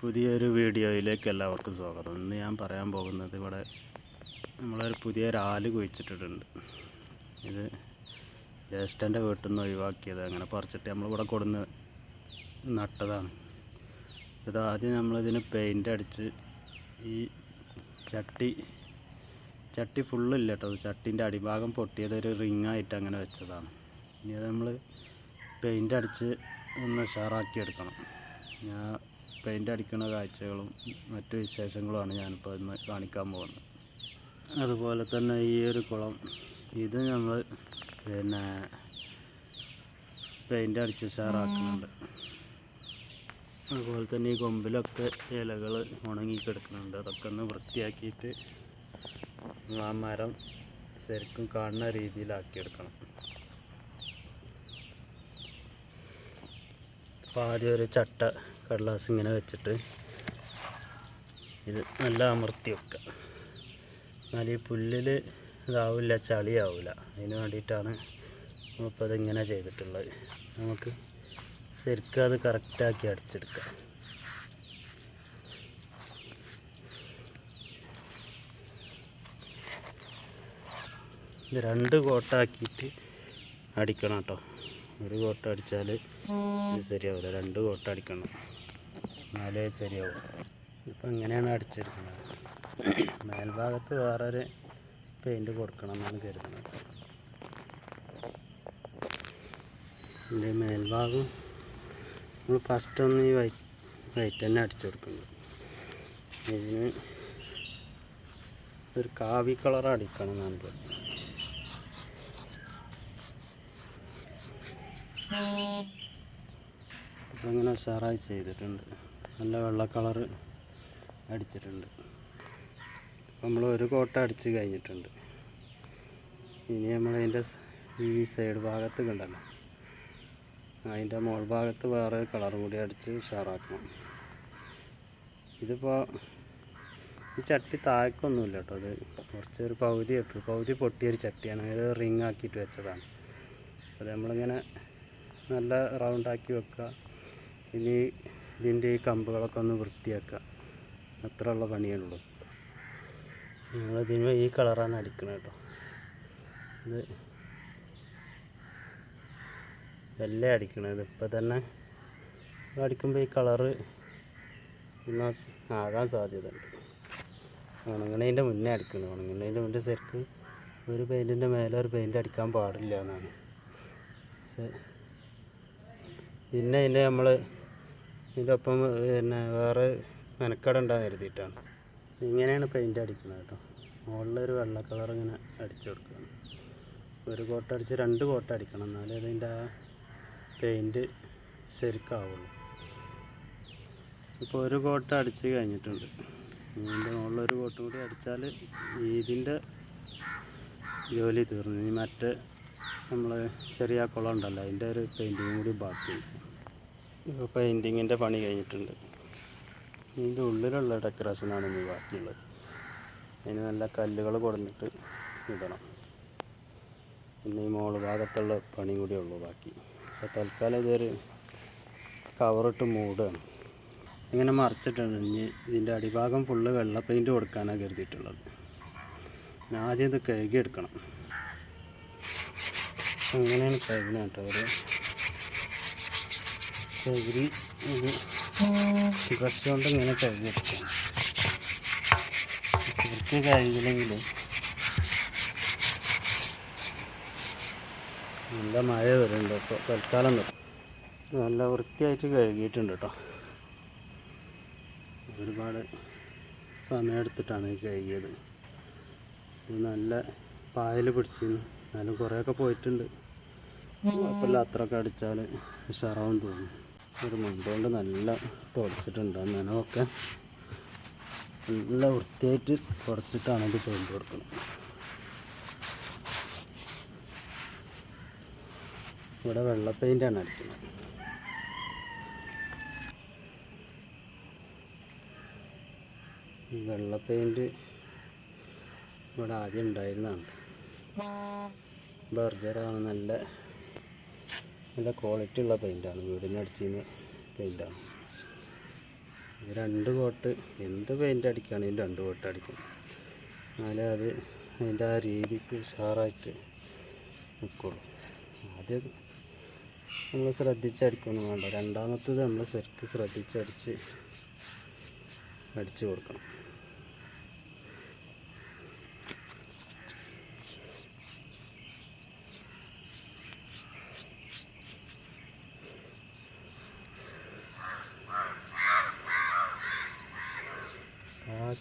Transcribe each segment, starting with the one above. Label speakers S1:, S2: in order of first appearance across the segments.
S1: പുതിയൊരു വീഡിയോയിലേക്ക് എല്ലാവർക്കും സ്വാഗതം ഇന്ന് ഞാൻ പറയാൻ പോകുന്നത് ഇവിടെ നമ്മളൊരു പുതിയൊരു ആല് കുഴിച്ചിട്ടിട്ടുണ്ട് ഇത് ജ്യേഷ്ഠൻ്റെ വീട്ടിൽ നിന്ന് ഒഴിവാക്കിയത് അങ്ങനെ പറിച്ചിട്ട് നമ്മളിവിടെ കൊടുന്ന് നട്ടതാണ് ഇത് ആദ്യം നമ്മളിതിന് പെയിൻ്റ് അടിച്ച് ഈ ചട്ടി ചട്ടി ഫുള്ളില്ല കേട്ടോ ചട്ടിൻ്റെ അടിഭാഗം പൊട്ടിയത് ഒരു റിങ്ങായിട്ട് അങ്ങനെ വെച്ചതാണ് ഇനി അത് നമ്മൾ പെയിൻ്റ് അടിച്ച് ഒന്ന് ഉഷാറാക്കി എടുക്കണം ഞാൻ പെയിൻ്റ് അടിക്കുന്ന കാഴ്ചകളും മറ്റു വിശേഷങ്ങളുമാണ് ഞാനിപ്പോൾ ഇന്ന് കാണിക്കാൻ പോകുന്നത് അതുപോലെ തന്നെ ഈ ഒരു കുളം ഇത് നമ്മൾ പിന്നെ പെയിൻ്റ് അടിച്ച് ഉഷാറാക്കുന്നുണ്ട് അതുപോലെ തന്നെ ഈ കൊമ്പിലൊക്കെ ഇലകൾ ഉണങ്ങി കിടക്കുന്നുണ്ട് അതൊക്കെ ഒന്ന് വൃത്തിയാക്കിയിട്ട് ആ മരം ശരിക്കും കാണുന്ന രീതിയിലാക്കിയെടുക്കണം അപ്പോൾ ആദ്യം ഒരു ചട്ട കടലാസ് ഇങ്ങനെ വെച്ചിട്ട് ഇത് നല്ല അമർത്തി വെക്കുക എന്നാൽ ഈ പുല്ലിൽ ഇതാവില്ല ചളിയാവില്ല അതിന് വേണ്ടിയിട്ടാണ് നമ്മളിപ്പോൾ അതിങ്ങനെ ചെയ്തിട്ടുള്ളത് നമുക്ക് ശരിക്കും അത് കറക്റ്റാക്കി അടിച്ചെടുക്കാം ഇത് രണ്ട് കോട്ടാക്കിയിട്ട് അടിക്കണം കേട്ടോ ഒരു കോട്ട അടിച്ചാൽ ശരിയാവില്ല രണ്ട് കോട്ട അടിക്കണം എന്നാലേ ശരിയാവും ഇപ്പം ഇങ്ങനെയാണ് അടിച്ചെടുക്കുന്നത് മേൽഭാഗത്ത് വേറൊരു പെയിൻറ്റ് കൊടുക്കണം എന്നാണ് കരുതുന്നത് ഇതിൻ്റെ മേൽഭാഗം നമ്മൾ ഫസ്റ്റ് ഒന്ന് ഈ വൈ വൈറ്റ് തന്നെ അടിച്ചെടുക്കുന്നത് ഇതിന് ഒരു കാവി കളർ അടിക്കണം എന്നാണ് പറയുന്നത് അപ്പം അങ്ങനെ ഉഷാറായി ചെയ്തിട്ടുണ്ട് നല്ല വെള്ള കളർ അടിച്ചിട്ടുണ്ട് നമ്മൾ ഒരു കോട്ട അടിച്ച് കഴിഞ്ഞിട്ടുണ്ട് ഇനി നമ്മളതിൻ്റെ ഈ സൈഡ് ഭാഗത്ത് കണ്ടല്ലോ അതിൻ്റെ മോൾ ഭാഗത്ത് വേറെ കളർ കൂടി അടിച്ച് ഉഷാറാക്കണം ഇതിപ്പോൾ ഈ ചട്ടി താഴ്ക്കൊന്നുമില്ല കേട്ടോ അത് കുറച്ചൊരു പകുതി ഇട്ടു പകുതി പൊട്ടിയൊരു ചട്ടിയാണ് അതായത് റിങ് ആക്കിയിട്ട് വെച്ചതാണ് അത് നമ്മളിങ്ങനെ നല്ല റൗണ്ടാക്കി വെക്കുക ഇനി ഇതിൻ്റെ ഈ കമ്പുകളൊക്കെ ഒന്ന് വൃത്തിയാക്കുക അത്ര ഉള്ള പണിയുള്ളൂ ഞങ്ങളിതിന് ഈ കളറാണ് അടിക്കുന്നത് കേട്ടോ ഇത് ഇതല്ലേ അടിക്കണത് ഇപ്പം തന്നെ അടിക്കുമ്പോൾ ഈ കളറ് ഇന്ന് ആകാൻ ഉണ്ട് ഉണങ്ങണതിൻ്റെ മുന്നേ അടിക്കണം ഉണങ്ങണതിൻ്റെ മുന്നേ ശരിക്ക് ഒരു പെയിൻറ്റിൻ്റെ മേലെ ഒരു പെയിൻറ്റ് അടിക്കാൻ പാടില്ല എന്നാണ് പിന്നെ അതിൻ്റെ നമ്മൾ ഇതിലൊപ്പം പിന്നെ വേറെ മെനക്കടണ്ടെന്ന് കരുതിയിട്ടാണ് ഇങ്ങനെയാണ് പെയിൻ്റ് അടിക്കുന്നത് കേട്ടോ മുകളിലൊരു വെള്ള കളർ ഇങ്ങനെ അടിച്ചു കൊടുക്കുകയാണ് ഒരു കോട്ട അടിച്ച് രണ്ട് കോട്ട അടിക്കണം എന്നാലേ അതിൻ്റെ ആ പെയിൻറ്റ് ശരിക്കാവുള്ളൂ ഇപ്പോൾ ഒരു കോട്ട അടിച്ച് കഴിഞ്ഞിട്ടുണ്ട് ഇതിൻ്റെ മുകളിലൊരു കോട്ട കൂടി അടിച്ചാൽ ഇതിൻ്റെ ജോലി തീർന്നു ഇനി മറ്റേ നമ്മൾ ചെറിയ കുളം ഉണ്ടല്ലോ അതിൻ്റെ ഒരു പെയിൻറ്റിങ് കൂടി ബാക്കിയുണ്ട് ഇപ്പോൾ പെയിൻറ്റിങ്ങിൻ്റെ പണി കഴിഞ്ഞിട്ടുണ്ട് ഇതിൻ്റെ ഉള്ളിലുള്ള ഡെക്കറേഷനാണ് ഇനി ബാക്കിയുള്ളത് അതിന് നല്ല കല്ലുകൾ കൊടുത്തിട്ട് ഇടണം പിന്നെ ഈ മോൾ ഭാഗത്തുള്ള പണി കൂടിയേ ഉള്ളൂ ബാക്കി അപ്പോൾ തൽക്കാലം ഇതൊരു കവറിട്ട് മൂടുകയാണ് ഇങ്ങനെ മറിച്ചിട്ടാണ് ഇനി ഇതിൻ്റെ അടിഭാഗം ഫുള്ള് വെള്ള പെയിൻറ്റ് കൊടുക്കാനാണ് കരുതിയിട്ടുള്ളത് ആദ്യം ഇത് കഴുകിയെടുക്കണം അങ്ങനെയാണ് കഴുകുന്നത് കേട്ടോ ഒരു ചകിരി ഒരു ബ്രഷ് കൊണ്ട് ഇങ്ങനെ കഴുകിയെടുക്കണം കഴുകില്ലെങ്കിൽ നല്ല മഴ വരുന്നുണ്ട് അപ്പോൾ തൽക്കാലം നല്ല വൃത്തിയായിട്ട് കഴുകിയിട്ടുണ്ട് കേട്ടോ ഒരുപാട് സമയമെടുത്തിട്ടാണ് കഴുകിയത് നല്ല പായൽ പിടിച്ചിരുന്നു എന്നാലും കുറേയൊക്കെ പോയിട്ടുണ്ട് കുഴപ്പമില്ല അത്രയൊക്കെ അടിച്ചാൽ ഉഷാറാവും തോന്നുന്നു ഒരു കൊണ്ട് നല്ല തുടച്ചിട്ടുണ്ട് നനവൊക്കെ നല്ല വൃത്തിയായിട്ട് തുടച്ചിട്ടാണ് ഇത് പെയിൻറ് കൊടുക്കുന്നത് ഇവിടെ വെള്ള പെയിൻ്റാണ് അടിക്കുന്നത് വെള്ള പെയിൻറ് ഇവിടെ ആദ്യം ഉണ്ടായിരുന്നതാണ് ബർജറാണ് നല്ല നല്ല ക്വാളിറ്റി ഉള്ള പെയിൻറ്റാണ് വീടിനടിച്ചിരുന്ന പെയിൻറ്റാണ് രണ്ട് കോട്ട് എന്ത് പെയിൻ്റ് അടിക്കുകയാണെങ്കിലും രണ്ട് കോട്ട് അടിക്കും എന്നാലേ അത് അതിൻ്റെ ആ രീതിക്ക് ഉഷാറായിട്ട് നിൽക്കുള്ളൂ ആദ്യം നമ്മൾ ശ്രദ്ധിച്ചടിക്കൊന്നും വേണ്ട രണ്ടാമത്തത് നമ്മൾ ശരിക്ക് ശ്രദ്ധിച്ചടിച്ച് അടിച്ചു കൊടുക്കണം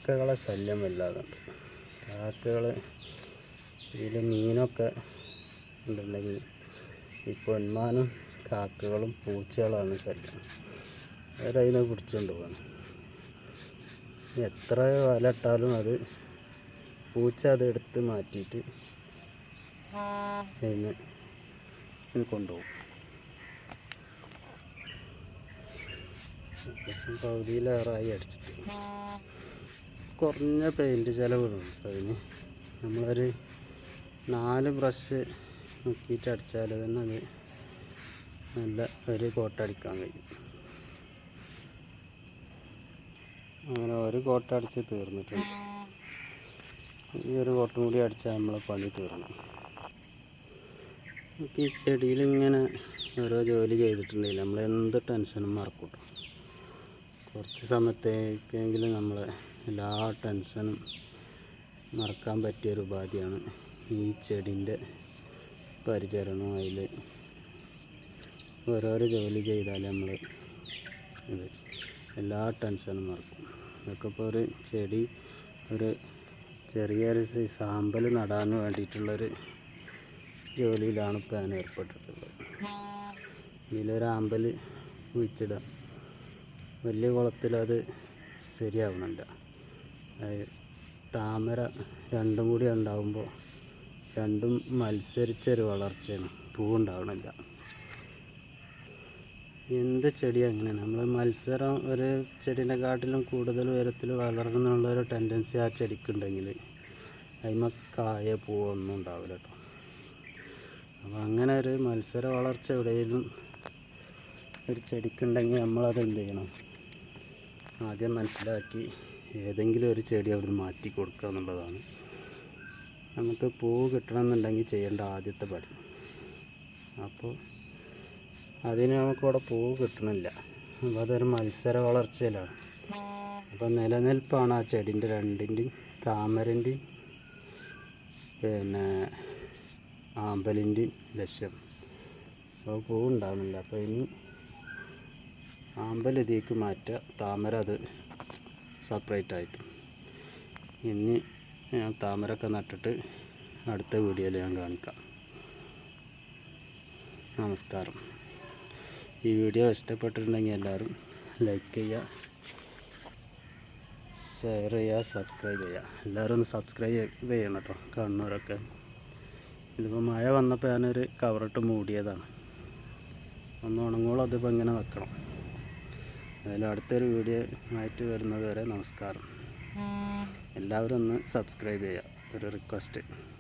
S1: കാക്കകളെ ശല്യം വല്ലാതുണ്ട് കാക്കകൾ ഇതിൽ മീനൊക്കെ ഉണ്ടെങ്കിൽ ഈ പൊന്മാനും കാക്കകളും പൂച്ചകളാണ് ശല്യം അവരതിനെ പിടിച്ചുകൊണ്ട് പോകണം എത്ര വലട്ടാലും അത് പൂച്ച അത് എടുത്ത് മാറ്റിയിട്ട് അതിന് കൊണ്ടുപോകും പകുതിയിലേറായി അടിച്ചിട്ട് കുറഞ്ഞ പെയിൻറ്റ് ചിലവുള്ളൂ അതിന് നമ്മളൊരു നാല് ബ്രഷ് നോക്കിയിട്ട് അടിച്ചാൽ തന്നെ അത് നല്ല ഒരു കോട്ടടിക്കാൻ കഴിയും അങ്ങനെ ഒരു കോട്ട അടിച്ച് തീർന്നിട്ടുണ്ട് ഈ ഒരു കോട്ടം കൂടി അടിച്ചാൽ നമ്മളെ പണി തീർന്നു നമുക്ക് ഈ ചെടിയിൽ ഇങ്ങനെ ഓരോ ജോലി ചെയ്തിട്ടുണ്ടെങ്കിൽ നമ്മൾ എന്ത് ടെൻഷനും മറക്കൂട്ടും കുറച്ച് സമയത്തേക്കെങ്കിലും നമ്മളെ എല്ലാ ടെൻഷനും മറക്കാൻ പറ്റിയൊരു ഉപാധിയാണ് ഈ ചെടിൻ്റെ പരിചരണം അതിൽ ഓരോരോ ജോലി ചെയ്താലേ നമ്മൾ ഇത് എല്ലാ ടെൻഷനും മറക്കും ഇതൊക്കെ ഇപ്പോൾ ഒരു ചെടി ഒരു ചെറിയൊരു സാമ്പൽ നടാൻ വേണ്ടിയിട്ടുള്ളൊരു ജോലിയിലാണ് ഇപ്പോൾ ഞാൻ ഏർപ്പെട്ടിട്ടുള്ളത് ഇതിലൊരു ആമ്പൽ കുഴിച്ചിടാം വലിയ കുളത്തിലത് ശരിയാവണില്ല താമര രണ്ടും കൂടി ഉണ്ടാകുമ്പോൾ രണ്ടും മത്സരിച്ചൊരു വളർച്ചയാണ് പൂവുണ്ടാവണില്ല എന്ത് ചെടി അങ്ങനെ നമ്മൾ മത്സരം ഒരു ചെടീൻ്റെ കാട്ടിലും കൂടുതൽ ഉയരത്തിൽ വളരണം എന്നുള്ളൊരു ടെൻഡൻസി ആ ചെടിക്കുണ്ടെങ്കിൽ അതിമ കായ പൂവൊന്നും ഉണ്ടാവില്ല കേട്ടോ അപ്പോൾ അങ്ങനെ ഒരു മത്സര വളർച്ച എവിടെയെങ്കിലും ഒരു ചെടിക്കുണ്ടെങ്കിൽ നമ്മളത് എന്ത് ചെയ്യണം ആദ്യം മനസ്സിലാക്കി ഏതെങ്കിലും ഒരു ചെടി അവിടുന്ന് മാറ്റി കൊടുക്കുക എന്നുള്ളതാണ് നമുക്ക് പൂ കിട്ടണമെന്നുണ്ടെങ്കിൽ ചെയ്യേണ്ട ആദ്യത്തെ പടി അപ്പോൾ അതിന് നമുക്കിവിടെ പൂ കിട്ടണില്ല അപ്പോൾ അതൊരു മത്സര വളർച്ചയിലാണ് അപ്പോൾ നിലനിൽപ്പാണ് ആ ചെടിൻ്റെ രണ്ടിൻ്റെയും താമരൻ്റെയും പിന്നെ ആമ്പലിൻ്റെയും ലക്ഷ്യം അപ്പോൾ പൂ ഉണ്ടാകുന്നില്ല അപ്പോൾ ഇനി ആമ്പൽ ഇതിലേക്ക് മാറ്റുക താമര അത് സെപ്പറേറ്റ് ആയിട്ട് ഇനി ഞാൻ താമരൊക്കെ നട്ടിട്ട് അടുത്ത വീഡിയോയിൽ ഞാൻ കാണിക്കാം നമസ്കാരം ഈ വീഡിയോ ഇഷ്ടപ്പെട്ടിട്ടുണ്ടെങ്കിൽ എല്ലാവരും ലൈക്ക് ചെയ്യുക ഷെയർ ചെയ്യുക സബ്സ്ക്രൈബ് ചെയ്യുക എല്ലാവരും ഒന്ന് സബ്സ്ക്രൈബ് ചെയ്യണം കേട്ടോ കണ്ണൂരൊക്കെ ഇതിപ്പോൾ മഴ വന്നപ്പോൾ ഞാനൊരു കവറിട്ട് മൂടിയതാണ് ഒന്ന് ഉണങ്ങോളം അതിപ്പോൾ ഇങ്ങനെ വെക്കണം ഏതായാലും അടുത്തൊരു വീഡിയോ ആയിട്ട് വരുന്നത് വരെ നമസ്കാരം എല്ലാവരും ഒന്ന് സബ്സ്ക്രൈബ് ചെയ്യുക ഒരു റിക്വസ്റ്റ്